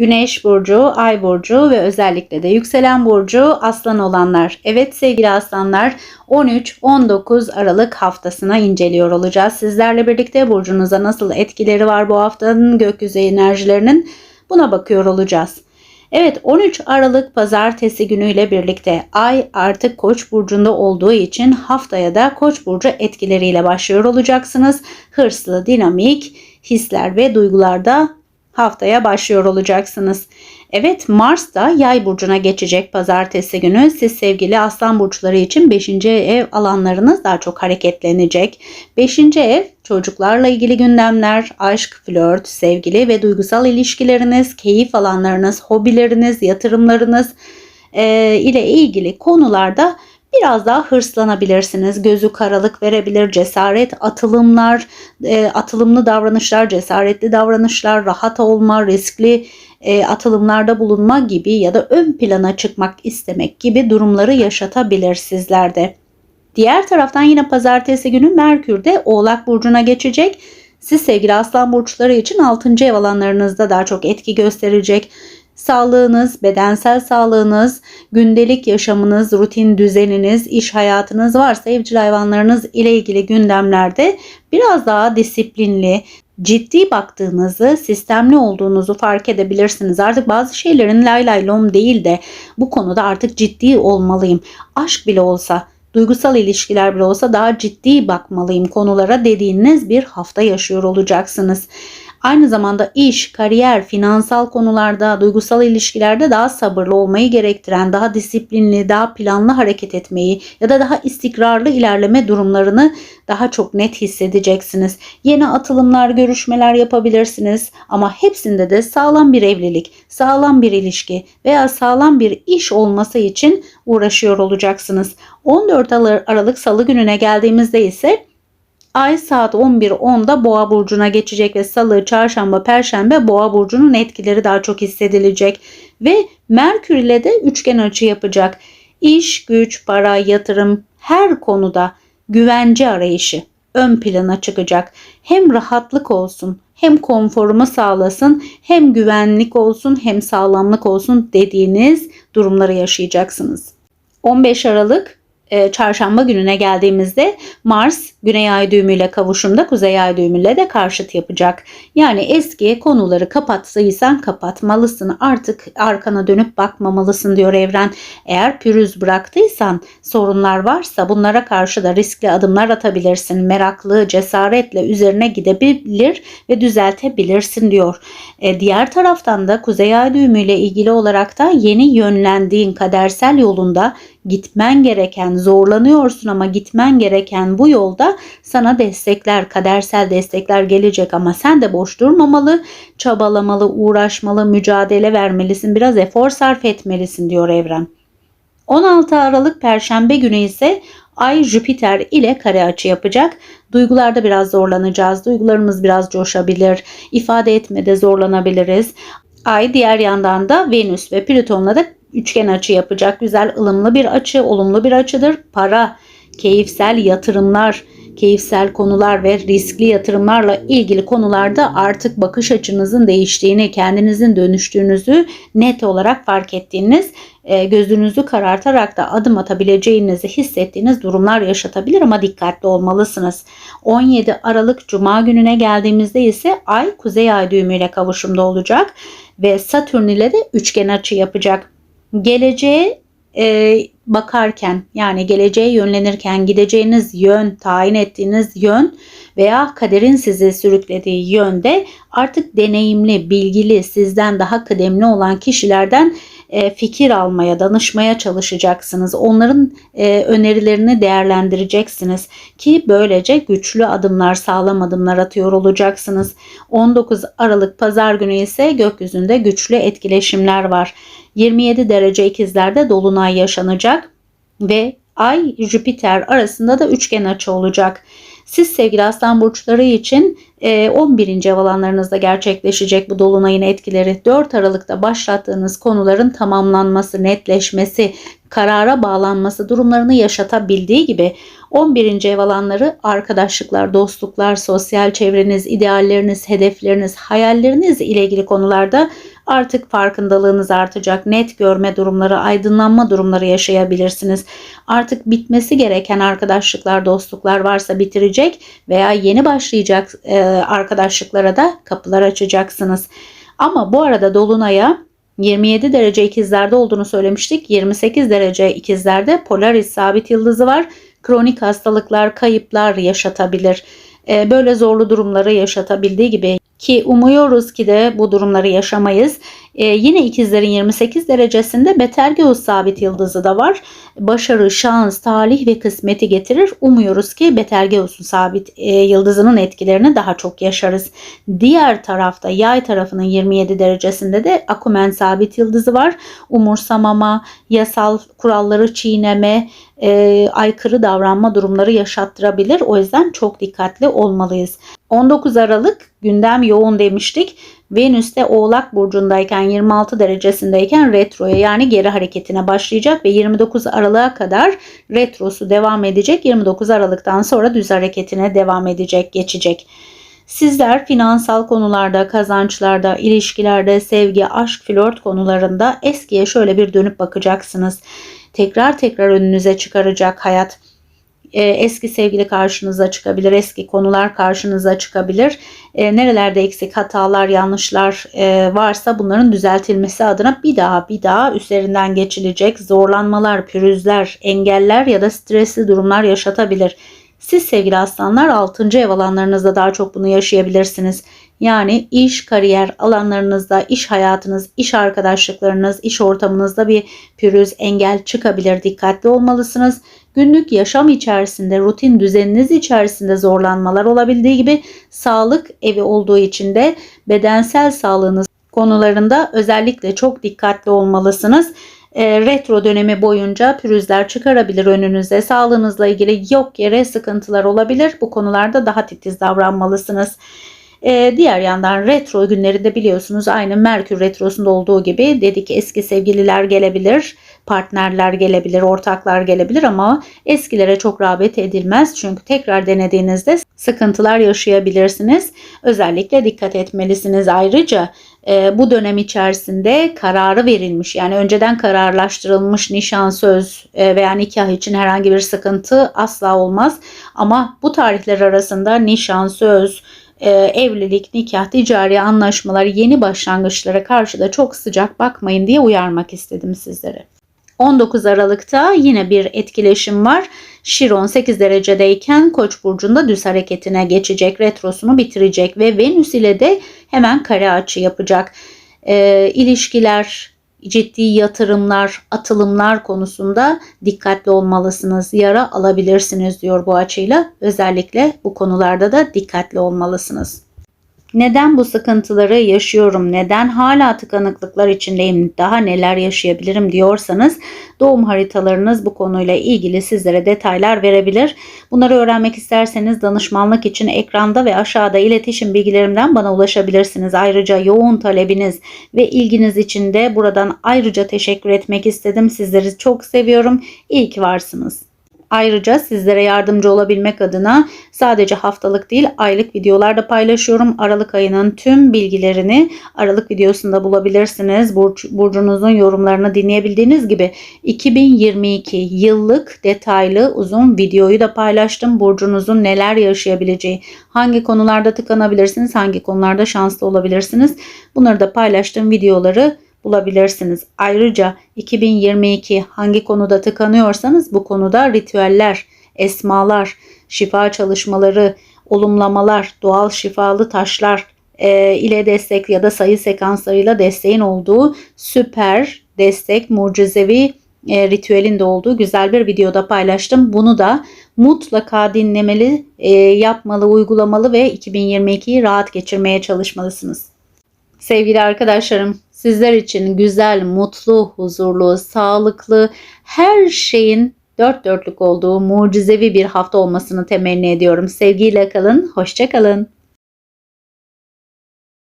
Güneş burcu, ay burcu ve özellikle de yükselen burcu aslan olanlar. Evet sevgili aslanlar 13-19 Aralık haftasına inceliyor olacağız. Sizlerle birlikte burcunuza nasıl etkileri var bu haftanın gökyüzü enerjilerinin buna bakıyor olacağız. Evet 13 Aralık pazartesi günüyle birlikte ay artık Koç burcunda olduğu için haftaya da Koç burcu etkileriyle başlıyor olacaksınız. Hırslı, dinamik hisler ve duygularda haftaya başlıyor olacaksınız. Evet Mars da yay burcuna geçecek pazartesi günü. Siz sevgili aslan burçları için 5. ev alanlarınız daha çok hareketlenecek. 5. ev çocuklarla ilgili gündemler, aşk, flört, sevgili ve duygusal ilişkileriniz, keyif alanlarınız, hobileriniz, yatırımlarınız e, ile ilgili konularda biraz daha hırslanabilirsiniz. Gözü karalık verebilir, cesaret, atılımlar, e, atılımlı davranışlar, cesaretli davranışlar, rahat olma, riskli e, atılımlarda bulunma gibi ya da ön plana çıkmak istemek gibi durumları yaşatabilir sizlerde. Diğer taraftan yine pazartesi günü Merkür de Oğlak Burcu'na geçecek. Siz sevgili aslan burçları için 6. ev alanlarınızda daha çok etki gösterecek sağlığınız, bedensel sağlığınız, gündelik yaşamınız, rutin düzeniniz, iş hayatınız varsa evcil hayvanlarınız ile ilgili gündemlerde biraz daha disiplinli, ciddi baktığınızı, sistemli olduğunuzu fark edebilirsiniz. Artık bazı şeylerin lay lay lom değil de bu konuda artık ciddi olmalıyım. Aşk bile olsa duygusal ilişkiler bile olsa daha ciddi bakmalıyım konulara dediğiniz bir hafta yaşıyor olacaksınız. Aynı zamanda iş, kariyer, finansal konularda, duygusal ilişkilerde daha sabırlı olmayı gerektiren, daha disiplinli, daha planlı hareket etmeyi ya da daha istikrarlı ilerleme durumlarını daha çok net hissedeceksiniz. Yeni atılımlar, görüşmeler yapabilirsiniz ama hepsinde de sağlam bir evlilik, sağlam bir ilişki veya sağlam bir iş olması için uğraşıyor olacaksınız. 14 Aralık Salı gününe geldiğimizde ise Ay saat 11.10'da Boğa burcuna geçecek ve Salı, Çarşamba, Perşembe Boğa burcunun etkileri daha çok hissedilecek ve Merkür ile de üçgen açı yapacak. İş, güç, para, yatırım her konuda güvence arayışı ön plana çıkacak. Hem rahatlık olsun, hem konforumu sağlasın, hem güvenlik olsun, hem sağlamlık olsun dediğiniz durumları yaşayacaksınız. 15 Aralık e, çarşamba gününe geldiğimizde Mars Güney Ay düğümüyle kavuşumda Kuzey Ay düğümüyle de karşıt yapacak. Yani eski konuları kapattıysan kapatmalısın. Artık arkana dönüp bakmamalısın diyor evren. Eğer pürüz bıraktıysan sorunlar varsa bunlara karşı da riskli adımlar atabilirsin. Meraklı, cesaretle üzerine gidebilir ve düzeltebilirsin diyor. E, diğer taraftan da Kuzey Ay düğümüyle ilgili olarak da yeni yönlendiğin kadersel yolunda gitmen gereken, zorlanıyorsun ama gitmen gereken bu yolda sana destekler, kadersel destekler gelecek ama sen de boş durmamalı, çabalamalı, uğraşmalı, mücadele vermelisin, biraz efor sarf etmelisin diyor evren. 16 Aralık Perşembe günü ise Ay Jüpiter ile kare açı yapacak. Duygularda biraz zorlanacağız. Duygularımız biraz coşabilir. ifade etmede zorlanabiliriz. Ay diğer yandan da Venüs ve Plüton'la da üçgen açı yapacak. Güzel ılımlı bir açı, olumlu bir açıdır. Para, keyifsel yatırımlar, keyifsel konular ve riskli yatırımlarla ilgili konularda artık bakış açınızın değiştiğini, kendinizin dönüştüğünüzü net olarak fark ettiğiniz, e, gözünüzü karartarak da adım atabileceğinizi hissettiğiniz durumlar yaşatabilir ama dikkatli olmalısınız. 17 Aralık Cuma gününe geldiğimizde ise Ay Kuzey Ay düğümüyle kavuşumda olacak ve Satürn ile de üçgen açı yapacak geleceğe e, bakarken yani geleceğe yönlenirken gideceğiniz yön, tayin ettiğiniz yön veya kaderin sizi sürüklediği yönde artık deneyimli, bilgili, sizden daha kıdemli olan kişilerden e, fikir almaya, danışmaya çalışacaksınız. Onların e, önerilerini değerlendireceksiniz ki böylece güçlü adımlar, sağlam adımlar atıyor olacaksınız. 19 Aralık Pazar günü ise gökyüzünde güçlü etkileşimler var. 27 derece ikizlerde dolunay yaşanacak ve Ay Jüpiter arasında da üçgen açı olacak. Siz sevgili aslan burçları için 11. E, ev alanlarınızda gerçekleşecek bu dolunayın etkileri 4 Aralık'ta başlattığınız konuların tamamlanması, netleşmesi, karara bağlanması durumlarını yaşatabildiği gibi 11. ev alanları arkadaşlıklar, dostluklar, sosyal çevreniz, idealleriniz, hedefleriniz, hayalleriniz ile ilgili konularda Artık farkındalığınız artacak. Net görme durumları, aydınlanma durumları yaşayabilirsiniz. Artık bitmesi gereken arkadaşlıklar, dostluklar varsa bitirecek veya yeni başlayacak e, arkadaşlıklara da kapılar açacaksınız. Ama bu arada dolunaya 27 derece ikizlerde olduğunu söylemiştik. 28 derece ikizlerde Polaris sabit yıldızı var. Kronik hastalıklar, kayıplar yaşatabilir. Ee, böyle zorlu durumları yaşatabildiği gibi ki umuyoruz ki de bu durumları yaşamayız. Ee, yine ikizlerin 28 derecesinde Betelgeuse sabit yıldızı da var. Başarı, şans, talih ve kısmeti getirir. Umuyoruz ki Betelgeuse'un sabit e, yıldızının etkilerini daha çok yaşarız. Diğer tarafta yay tarafının 27 derecesinde de Akumen sabit yıldızı var. Umursamama, yasal kuralları çiğneme, e, aykırı davranma durumları yaşattırabilir. O yüzden çok dikkatli olmalıyız. 19 Aralık gündem yoğun demiştik. Venüs de Oğlak burcundayken 26 derecesindeyken retroya yani geri hareketine başlayacak ve 29 Aralık'a kadar retrosu devam edecek. 29 Aralık'tan sonra düz hareketine devam edecek, geçecek. Sizler finansal konularda, kazançlarda, ilişkilerde, sevgi, aşk, flört konularında eskiye şöyle bir dönüp bakacaksınız. Tekrar tekrar önünüze çıkaracak hayat e, eski sevgili karşınıza çıkabilir, eski konular karşınıza çıkabilir. E, nerelerde eksik hatalar, yanlışlar e, varsa bunların düzeltilmesi adına bir daha bir daha üzerinden geçilecek zorlanmalar, pürüzler, engeller ya da stresli durumlar yaşatabilir. Siz sevgili aslanlar 6. ev alanlarınızda daha çok bunu yaşayabilirsiniz. Yani iş, kariyer alanlarınızda, iş hayatınız, iş arkadaşlıklarınız, iş ortamınızda bir pürüz, engel çıkabilir. Dikkatli olmalısınız. Günlük yaşam içerisinde, rutin düzeniniz içerisinde zorlanmalar olabildiği gibi sağlık evi olduğu için de bedensel sağlığınız konularında özellikle çok dikkatli olmalısınız. E, retro dönemi boyunca pürüzler çıkarabilir önünüze. Sağlığınızla ilgili yok yere sıkıntılar olabilir. Bu konularda daha titiz davranmalısınız. Ee, diğer yandan retro günlerinde biliyorsunuz aynı Merkür retrosunda olduğu gibi dedik eski sevgililer gelebilir, partnerler gelebilir, ortaklar gelebilir ama eskilere çok rağbet edilmez. Çünkü tekrar denediğinizde sıkıntılar yaşayabilirsiniz. Özellikle dikkat etmelisiniz. Ayrıca e, bu dönem içerisinde kararı verilmiş yani önceden kararlaştırılmış nişan söz e, veya nikah için herhangi bir sıkıntı asla olmaz. Ama bu tarihler arasında nişan söz, e, evlilik, nikah, ticari anlaşmalar, yeni başlangıçlara karşı da çok sıcak bakmayın diye uyarmak istedim sizlere. 19 Aralık'ta yine bir etkileşim var. Şiron 8 derecedeyken Koç burcunda düz hareketine geçecek, retrosunu bitirecek ve Venüs ile de hemen kare açı yapacak. E, ilişkiler, ciddi yatırımlar, atılımlar konusunda dikkatli olmalısınız. Yara alabilirsiniz diyor bu açıyla. Özellikle bu konularda da dikkatli olmalısınız. Neden bu sıkıntıları yaşıyorum? Neden hala tıkanıklıklar içindeyim? Daha neler yaşayabilirim diyorsanız doğum haritalarınız bu konuyla ilgili sizlere detaylar verebilir. Bunları öğrenmek isterseniz danışmanlık için ekranda ve aşağıda iletişim bilgilerimden bana ulaşabilirsiniz. Ayrıca yoğun talebiniz ve ilginiz için de buradan ayrıca teşekkür etmek istedim. Sizleri çok seviyorum. İyi ki varsınız. Ayrıca sizlere yardımcı olabilmek adına sadece haftalık değil aylık videolar da paylaşıyorum. Aralık ayının tüm bilgilerini Aralık videosunda bulabilirsiniz. Burç, burcunuzun yorumlarını dinleyebildiğiniz gibi 2022 yıllık detaylı uzun videoyu da paylaştım. Burcunuzun neler yaşayabileceği, hangi konularda tıkanabilirsiniz, hangi konularda şanslı olabilirsiniz. Bunları da paylaştığım videoları bulabilirsiniz. Ayrıca 2022 hangi konuda tıkanıyorsanız bu konuda ritüeller, esmalar, şifa çalışmaları, olumlamalar, doğal şifalı taşlar e, ile destek ya da sayı sekanslarıyla desteğin olduğu süper destek mucizevi e, ritüelin de olduğu güzel bir videoda paylaştım. Bunu da mutlaka dinlemeli, e, yapmalı, uygulamalı ve 2022'yi rahat geçirmeye çalışmalısınız. Sevgili arkadaşlarım, sizler için güzel, mutlu, huzurlu, sağlıklı, her şeyin dört dörtlük olduğu mucizevi bir hafta olmasını temenni ediyorum. Sevgiyle kalın, hoşça kalın.